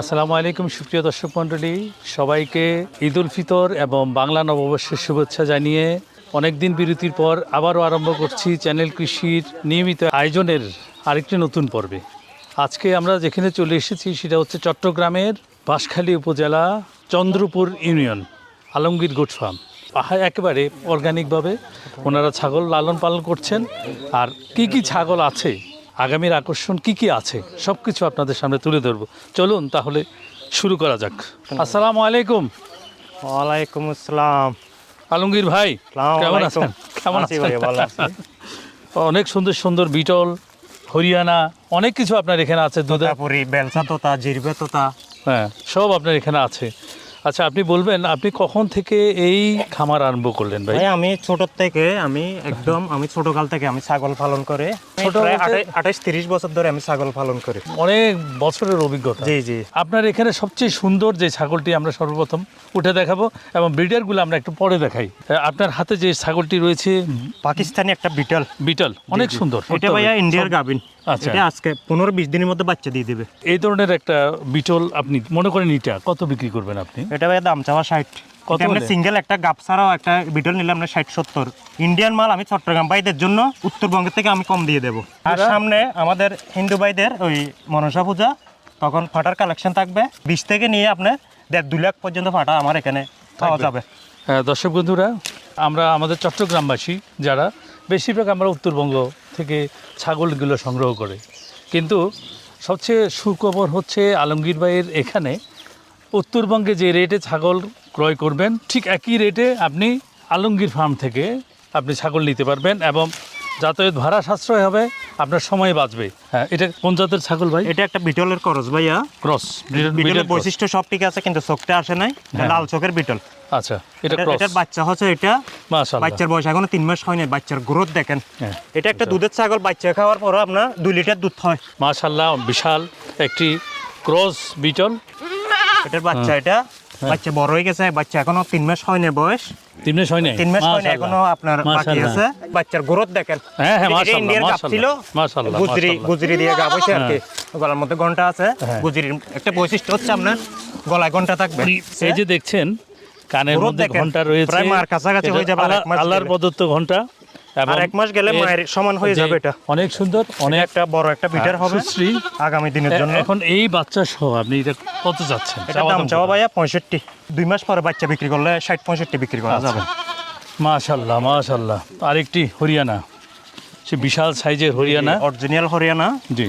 আসসালামু আলাইকুম, সুপ্রিয় দর্শক মণ্ডলী। সবাইকে ঈদ উল ফিতর এবং বাংলা নববর্ষের শুভেচ্ছা জানিয়ে অনেকদিন বিরতির পর আবারও আরম্ভ করছি চ্যানেল কৃষির নিয়মিত আয়োজনের আরেকটি নতুন পর্বে। আজকে আমরা যেখানে চলে এসেছি সেটা হচ্ছে চট্টগ্রামের Banshkhali upazila Chandrapur union, Alamgir goat farm. আহা- একেবারে অর্গানিকভাবে ওনারা ছাগল লালন পালন করছেন। আর কি কি ছাগল আছে আগামীর আকর্ষণ কি কি আছে? সব কিছু আপনাদের সামনে তুলে ধরবো। চলুন তাহলে শুরু করা যাক। আসসালামু আলাইকুম। ওয়ালাইকুম আসসালাম। আলমগীর ভাই কেমন। আছেন? কেমন আছি আছেন? ভাই, ভালো আছি। অনেক সুন্দর সুন্দর বিটল হরিয়ানা অনেক কিছু আপনার এখানে আছে। দুধ তোতাপুরি বেলসা তোতা জিরবে তোতা। হ্যাঁ সব আপনার এখানে আছে। আচ্ছা আপনি বলবেন আপনি কখন থেকে এই খামার আরম্ভ করলেন ভাই? ভাই আমি ছোট থেকে আমি একদম আমি ছোটকাল থেকে আমি ছাগল পালন করে ছোট প্রায় আঠাশ- তিরিশ বছর ধরে আমি ছাগল পালন করি। অনেক বছরের অভিজ্ঞতা। জি জি। আপনার এখানে সবচেয়ে সুন্দর যে ছাগলটি আমরা সর্বপ্রথম উঠে দেখাবো এবং ব্রিডারগুলো আমরা একটু পরে দেখাই। আপনার হাতে যে ছাগলটি রয়েছে পাকিস্তানি একটা বিটল। বিটল অনেক সুন্দর এটা ভাইয়া ইন্ডিয়ার গাবিন। এটা আজকে পনেরো বিশ দিনের মধ্যে বাচ্চা দিয়ে দিবে। এই ধরনের একটা বিটল আপনি মনে করেন এটা কত বিক্রি করবেন আপনি? এটা ভাইয়া দাম চাওয়া ষাট। কত আমরা সিঙ্গেল একটা গাপ ছাড়াও একটা বিটল নিলাম না ষাট সত্তর। ইন্ডিয়ান মাল আমি চট্টগ্রাম ভাইদের জন্য উত্তরবঙ্গের থেকে আমি কম দিয়ে দেবো। আর সামনে আমাদের হিন্দু ভাইদের ওই মনসা পূজা তখন ফাটার কালেকশন থাকবে। বিশ থেকে নিয়ে আপনার দেড় দুই লাখ পর্যন্ত ফাটা আমার এখানে পাওয়া যাবে। হ্যাঁ, দর্শক বন্ধুরা আমরা আমাদের চট্টগ্রামবাসী যারা বেশিরভাগ আমরা উত্তরবঙ্গ থেকে ছাগলগুলো সংগ্রহ করে। কিন্তু সবচেয়ে সুখবর হচ্ছে আলমগীর ভাইয়ের এখানে উত্তরবঙ্গে যে রেটে ছাগল ক্রয় করবেন, ঠিক একই রেটে আপনি আলমগীর ফার্ম থেকে আপনি ছাগল নিতে পারবেন এবং যাতায়াত ভাড়া সাশ্রয় হবে আপনার সময় বাঁচবে। হ্যাঁ এটা কোন জাতের ছাগল ভাই? এটা একটা বিটলের করস ভাইয়া। ক্রস বিটলের বৈশিষ্ট্য সব ঠিক আছে কিন্তু চোখটা আসে নাই। হ্যাঁ। লাল চোখের বিটল। আচ্ছা এটা এটার বাচ্চা হচ্ছে এটা। মাশাআল্লাহ। বাচ্চার বয়স এখনও তিন মাস হয়নি বাচ্চার গ্রোথ দেখেন। হ্যাঁ এটা একটা দুধের ছাগল বাচ্চা খাওয়ার পর আপনার দুই লিটার দুধ হয়। মাশাআল্লাহ বিশাল একটি ক্রস বিটল। এটার বাচ্চা এটা। বাচ্চা বড় হয়ে গেছে বাচ্চা এখনও তিন মাস হয়নি বয়স। তিন মাস হয় নাই? তিন মাস হয়নি। এখনও আপনার বাকি আছে। বাচ্চার গ্রোথ দেখেন। হ্যাঁ, হ্যাঁ, মাশাআল্লাহ, ইন্ডিয়ান ছিল মাশাআল্লাহ, গুজরি গুজরি দিয়ে গা বসে আর কি। গলার মধ্যে ঘণ্টা আছে হ্যাঁ। গুজরির একটা বৈশিষ্ট্য হচ্ছে আপনার গলায় ঘণ্টা থাকবে। এই যে দেখছেন কানের মধ্যে ঘণ্টা রয়েছে প্রায় মার কাছাকাছি হয়ে যাবে আল্লাহর প্রদত্ত ঘণ্টা। আর এক মাস গেলে মায়ের সমান হয়ে যাবে এটা। অনেক সুন্দর অনেক একটা বড় একটা বিটার হবে সুশ্রী। আগামী দিনের জন্য। এখন এই বাচ্চা সহ আপনি এটা কত যাচ্ছেন? এটা দাম চাওয়া ভাইয়া পঁয়ষট্টি। দুই মাস পরে বাচ্চা বিক্রি করলে ষাট পঁয়ষট্টি বিক্রি করা যাবে। মাশাল্লাহ মাশাল্লাহ। আরেকটি হরিয়ানা। সে বিশাল সাইজের হরিয়ানা। অরিজিনাল হরিয়ানা। জি।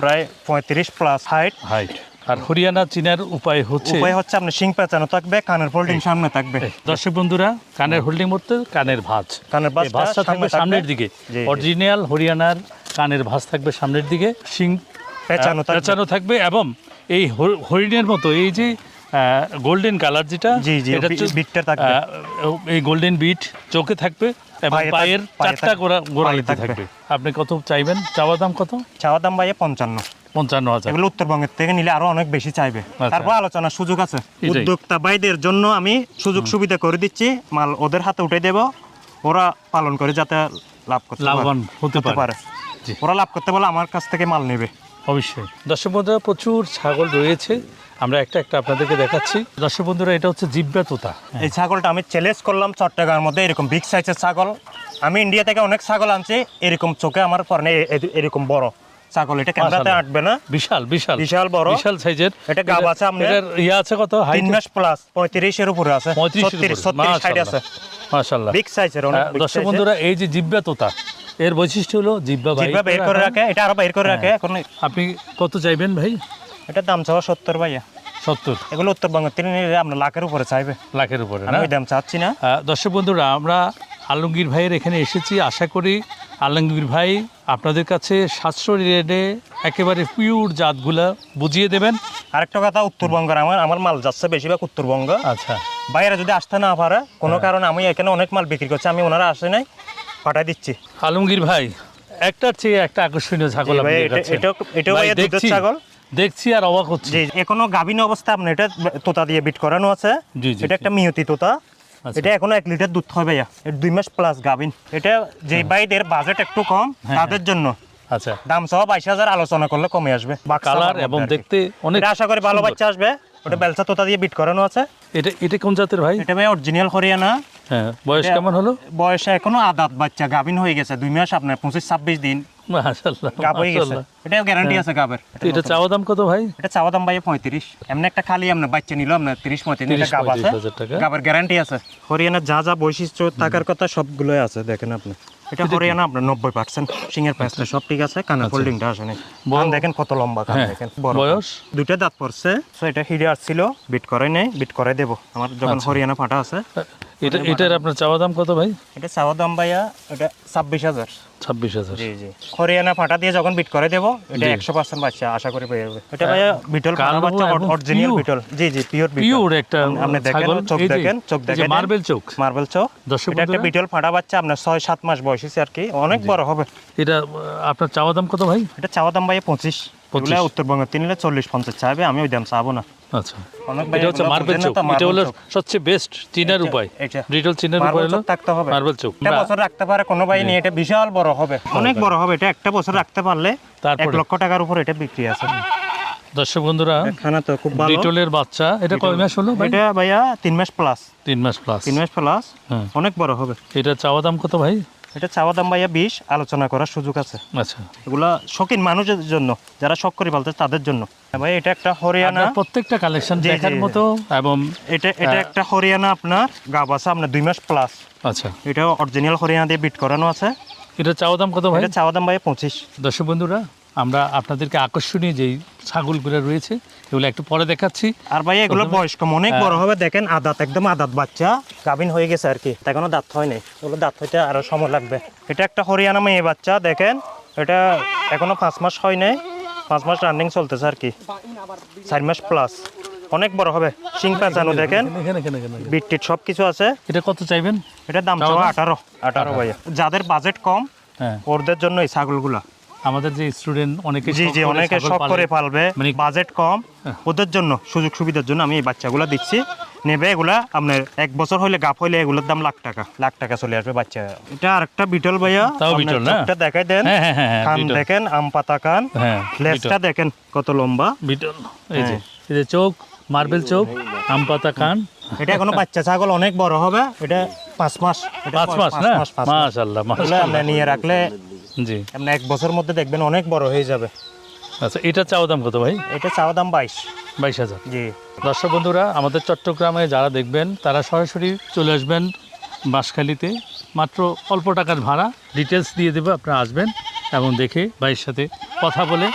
প্রায় পঁয়ত্রিশ প্লাস হাইট হাইট আর হরিয়ানা চিনার উপায় হচ্ছে উপায় হচ্ছে আপনি শিং পেঁচানো থাকবে কানের ফোল্ডিং সামনে থাকবে। দর্শক বন্ধুরা কানের হোল্ডিং কানের ভাঁজ। কানের ভাঁজটা থাকবে সামনের দিকে। অরিজিনাল হরিয়ানার কানের ভাঁজ থাকবে সামনের দিকে। শিং পেঁচানো পেঁচানো থাকবে এবং এই হর- হরিণের মতো এই যে গোল্ডেন কালার যেটা বিটটা থাকবে। এই গোল্ডেন বিট চোখে থাকবে এবং পায়ের চারটা গোড়া গোড়ালিতে থাকবে। থাকবে। আপনি কত চাইবেন? চাওয়া দাম কত? চাওয়া দাম ভাইয়া পঞ্চান্ন। পঞ্চান্ন হাজার। এগুলো উত্তরবঙ্গের থেকে নিলে আরও অনেক বেশি চাইবে। আচ্ছা। তারপর আলোচনার সুযোগ আছে। উদ্যোক্তা ভাইদের জন্য আমি সুযোগ সুবিধা করে দিচ্ছি। মাল ওদের হাতে উঠে দেব। ওরা পালন করে যাতে লাভ করতে লাভবান হতে পারে। পারে। ওরা লাভ করতে পারলে আমার কাছ থেকে মাল নেবে। অবশ্যই। দর্শক বন্ধুরা প্রচুর ছাগল রয়েছে। আমরা একটা একটা আপনাদেরকে দেখাচ্ছি। দর্শক বন্ধুরা এটা হচ্ছে জিব্বা তোতা। এই ছাগলটা আমি চ্যালেঞ্জ করলাম চট্টগ্রামের মধ্যে এরকম বিগ সাইজের ছাগল। আমি ইন্ডিয়া থেকে অনেক ছাগল আনছি। এরকম চোখে আমার পরে এরকম বড়। এটা ক্যামেরাতে। আটবে না? বিশাল বিশাল। বিশাল বড়। বিশাল সাইজের। এটা গাব আছে? এটার ইয়া আছে কত? তিন মাস প্লাস পঁয়ত্রিশের উপরে আছে। ছত্রিশ ছত্রিশ সাইড আছে। মাশাআল্লাহ। বিগ সাইজের অনেক দর্শক। বন্ধুরা এই যে জিব্বা তোতা এর বৈশিষ্ট্য হলো জিব্বা ভাই জিহ্বা বের করে রাখে। এটা আরও বের করে রাখে এখন আপনি কত চাইবেন ভাই? এটা দাম চাওয়া সত্তর ভাইয়া। সত্তর। এগুলো উত্তরবঙ্গের তিনি আপনার লাখের উপরে চাইবে। লাখের উপরে আমি দাম চাচ্ছি না। আহ, দর্শক বন্ধুরা আমরা আলমগীর ভাইয়ের এখানে এসেছি। আশা করি আলমগীর ভাই আপনাদের কাছে সাতশো রেটে একেবারে পিওর জাতগুলা বুঝিয়ে দেবেন। আরেকটা কথা উত্তরবঙ্গের আমার আমার মাল যাচ্ছে বেশিরভাগ উত্তরবঙ্গ। আচ্ছা। বাইরে যদি আসতে না পারে কোনো হ্যাঁ। কারণে আমি এখানে অনেক মাল বিক্রি করছি আমি ওনারা আসে নাই পাঠাই দিচ্ছি। আলমগীর ভাই একটার চেয়ে একটা আকর্ষণীয় ছাগল ছাগল। দেখছি আর অবাক হচ্ছে। এখনও গাভিনী অবস্থা আপনি এটা তোতা দিয়ে বিট করানো আছে। এটা একটা মিয়তি তোতা। এটা এখনও এক লিটার দুধ হবে ভাইয়া। দুই মাস প্লাস গাভিন এটা যে ভাইদের বাজেট একটু কম হ্যাঁ, তাদের জন্য। আচ্ছা। দাম সহ বাইশ হাজার আলোচনা করলে কমে আসবে। বাক্সা কালার এবং দেখতে অনেক আশা করি ভালো বাচ্চা আসবে। ওটা বেলচা তোতা দিয়ে বিট করানো আছে। এটা এটা কোন জাতের ভাই? এটা ভাই অরিজিনাল হরিয়ানা। হ্যাঁ বয়স কেমন হলো? বয়সে এখনও আদাত বাচ্চা। গাভিন হয়ে গেছে দুই মাস আপনার পঁচিশ ছাব্বিশ দিন। মাশাআল্লাহ গাব হয়ে গেছে। এটা গ্যারান্টি আছে গাবের এটা চাওয়া দাম কত ভাই? এটা চাওয়া দাম ভাই পঁয়ত্রিশ। এমনি একটা খালি আপনার বাচ্চা নিল আপনার তিরিশ পঁয়ত্রিশ এটা গাব আছে। 35 হাজার টাকা। গাবের গ্যারান্টি আছে। হরিয়ানার যা যা বৈশিষ্ট্য থাকার কথা সবগুলোই আছে দেখেন আপনি। এটা হরিয়ানা আপনার নব্বই পার্সেন্ট সিংয়ের প্যাঁচটা সব ঠিক আছে কানের ফোল্ডিংটা আসে নাই। কান দেখেন কত লম্বা কান হ্যাঁ, দেখেন বয়স? দুইটা দাঁত পড়ছে। এটা হিরে আসছিল বিট করে নেই বিট করে দেবো। আমার যখন আচ্ছা। হরিয়ানা ফাটা আছে এটা এটার আপনার চাওয়া দাম কত ভাই? এটা চাওয়া দাম ভাইয়া এটা ছাব্বিশ হাজার। ছাব্বিশ হাজার। জি জি। হরিয়ানা ফাটা দিয়ে যখন বিট করে দেবো এটা একশো পার্সেন্ট বাচ্চা আশা করি পেয়ে যাবে। এটা ভাইয়া বিটল বাচ্চা অরিজিনাল বিটল জি জি পিওর পিওর একটা আপনি দেখেন চোখ দেখেন চোখ দেখেন। মার্বেল চোখ। মার্বেল চোখ। এটা একটা বিটল ফাটা বাচ্চা আপনার ছয় সাত মাস বয়স হয়েছে আর কি। অনেক বড় হবে। এটা আপনার চাওয়া দাম কত ভাই? এটা চাওয়া দাম ভাই পঁচিশ। 25 উত্তরবঙ্গের তিন নিলে চল্লিশ পঞ্চাশ চাইবে আমি ওই দাম চাবো না। আচ্ছা। অনেক এটা হচ্ছে মার্বেল চোখ। এটা হলো সবচেয়ে বেস্ট চিনার উপায়। ডিটেল চিনার উপায় হলো থাকতে হবে। মার্বেল চোখ। একটা বছর রাখতে পারে কোনো ভাই নিয়ে এটা বিশাল বড় হবে। অনেক বড় হবে এটা একটা বছর রাখতে পারলে এক লক্ষ টাকার উপর এটা বিক্রি আছে। দর্শক বন্ধুরা খানা তো খুব ভালো। ডিটলের বাচ্চা এটা কয় মাস হলো এটা ভাইয়া তিন মাস প্লাস তিন মাস প্লাস তিন মাস প্লাস হ্যাঁ। অনেক বড় হবে। এটা চাওয়া দাম কত ভাই? এটা চাওয়া দাম ভাইয়া বিষ আলোচনা করার সুযোগ আছে। আচ্ছা। এগুলা শখিন মানুষের জন্য যারা শখ করে পালতে তাদের জন্য। ভাই এটা একটা হরিয়ানা প্রত্যেকটা কালেকশন দেখার মতো এবং এটা এটা হ্যাঁ। একটা হরিয়ানা আপনার গাব আছে আপনার দুই মাস প্লাস আচ্ছা। এটা অরিজিনাল হরিয়ানা দিয়ে বিট করানো আছে। এটা চাওয়া দাম কত ভাই? এটা চাওয়া দাম ভাই পঁচিশ। দর্শক বন্ধুরা আমরা আপনাদেরকে আকর্ষণীয় যেই ছাগলগুলো রয়েছে এগুলো একটু পরে দেখাচ্ছি। আর ভাই এগুলো বয়স্ক অনেক হ্যাঁ। বড় হবে দেখেন আদাত একদম আদাত বাচ্চা গাভিন হয়ে গেছে আর কি এখনও দাঁত হয় নাই। ওগুলো দাঁত হইতে আরও সময় লাগবে। এটা একটা হরিয়ানা মেয়ে বাচ্চা দেখেন এটা এখনও পাঁচ মাস হয় নাই পাঁচ মাস রানিং চলতেছে আর কি চার মাস প্লাস অনেক বড় হবে সিং পেঁচানো দেখেন এখানে এখানে এখানে বিট সব কিছু আছে। এটা কত চাইবেন? এটা দাম চাওয়া? আঠারো। আঠারো। ভাইয়া যাদের বাজেট কম হ্যাঁ। ওদের জন্য এই ছাগলগুলা। আমাদের যে স্টুডেন্ট অনেকে জি জি অনেকে শখ করে পালবে। মানে বাজেট কম। হ্যাঁ। ওদের জন্য সুযোগ সুবিধার জন্য আমি এই বাচ্চাগুলো দিচ্ছি। নেবে এগুলা আপনার এক বছর হইলে গাপ হইলে এগুলোর দাম লাখ টাকা লাখ টাকা চলে আসবে বাচ্চা। এটা আরেকটা বিটল ভাইয়া। তাও বিটল না? চোখটা দেখাই দেন। হ্যাঁ হ্যাঁ কান দেখেন আম পাতা কান। লেজটা দেখেন কত লম্বা। বিটল এই যে। এই যে চোখ মার্বেল চোখ আম পাতা কান। এটা এখনও বাচ্চা ছাগল অনেক বড় হবে। এটা পাঁচ মাস পাঁচ মাস না? মাশাআল্লাহ মাশাআল্লাহ। নিয়ে রাখলে জি। আপনি এক বছর মধ্যে দেখবেন অনেক বড় হয়ে যাবে। আচ্ছা এটা চাওয়া দাম কত ভাই? এটা চাওয়া দাম বাইশ। বাইশ হাজার। জি। দর্শক বন্ধুরা আমাদের চট্টগ্রামে যারা দেখবেন তারা সরাসরি চলে আসবেন বাঁশখালীতে। মাত্র অল্প টাকার ভাড়া। ডিটেলস দিয়ে দেবো আপনারা আসবেন এবং দেখে ভাইয়ের সাথে কথা বলে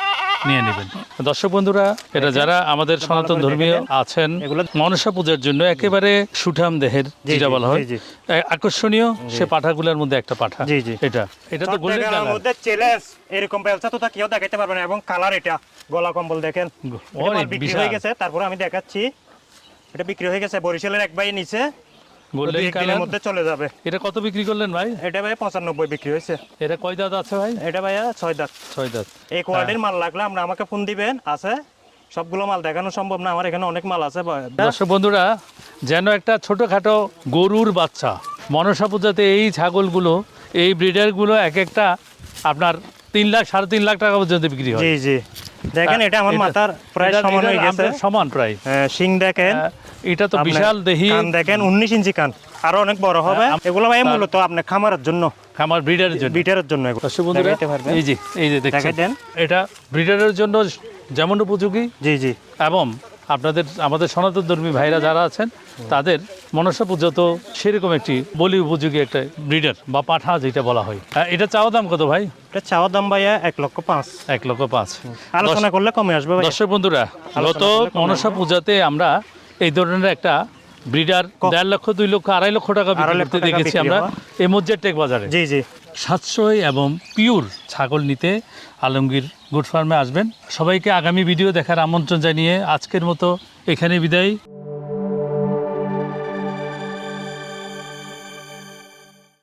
নিয়ে নেবেন। দর্শক বন্ধুরা এটা যারা আমাদের সনাতন ধর্মীয় আছেন মনসা পূজার জন্য একেবারে সুঠাম দেহের যেটা বলা হয় আকর্ষণীয় সে পাঠাগুলোর মধ্যে একটা পাঠা। এটা এটা তো গোল্ডেন কালার মধ্যে চ্যালেঞ্জ এরকম ব্যবসা তো কেউ দেখাইতে পারবে না এবং কালার এটা গলা কম্বল দেখেন। বিক্রি হয়ে গেছে তারপরে আমি দেখাচ্ছি। এটা বিক্রি হয়ে গেছে বরিশালের এক বাই নিচে। গোল্ডেন কালার মধ্যে চলে যাবে। এটা কত বিক্রি করলেন ভাই? এটা ভাই পঁচানব্বই বিক্রি হয়েছে। এটা কয় দাঁত আছে ভাই? এটা ভাইয়া ছয় দাঁত। ছয় দাঁত। এই কোয়ালিটির মাল লাগলে আমরা আমাকে ফোন দিবেন আছে? সবগুলো মাল দেখানো সম্ভব না আমার এখানে অনেক মাল আছে দর্শক বন্ধুরা যেন একটা ছোটোখাটো গরুর বাচ্চা মনসা পূজাতে এই ছাগলগুলো এই ব্রিডারগুলো এক একটা আপনার তিন লাখ সাড়ে তিন লাখ টাকা পর্যন্ত বিক্রি হয়। জি জি। দেখেন এটা আমার মাথার প্রায় সমান হয়ে গেছে। সমান প্রায়। হ্যাঁ, শিং দেখেন। আহ, এটা তো বিশাল দেহি। কান দেখেন উনিশ ইঞ্চি কান। আরও অনেক বড় হবে। এগুলো ভাই মূলত আপনার খামারের জন্য। আমার ব্রিডারের জন্য। বিটারের জন্য এগুলো। বন্ধুরা? এই যে এই যে দেন। এটা ব্রিডারের জন্য যেমন উপযোগী জি জি। এবং আপনাদের আমাদের সনাতন ধর্মী ভাইরা যারা আছেন তাদের মনসা পূজা তো সেরকম একটি বলি উপযোগী একটা ব্রিডার বা পাঠা যেটা বলা হয়। হ্যাঁ, এটা চাওয়া দাম কত ভাই? এটা চাওয়ার দাম ভাইয়া এক লক্ষ পাঁচ। এক লক্ষ পাঁচ। আলোচনা করলে কমে আসবে ভাই দর্শক বন্ধুরা গত মনসা পূজাতে আমরা এই ধরনের একটা ব্রিডার দেড় লক্ষ দুই লক্ষ আড়াই লক্ষ টাকা বিক্রি দেখেছি আমরা। এই মজ্জের টেক বাজারে। জি জি। সাতশোই এবং পিওর ছাগল নিতে আলমগীর গুড ফার্মে আসবেন। সবাইকে আগামী ভিডিও দেখার আমন্ত্রণ জানিয়ে আজকের মতো এখানে বিদায়।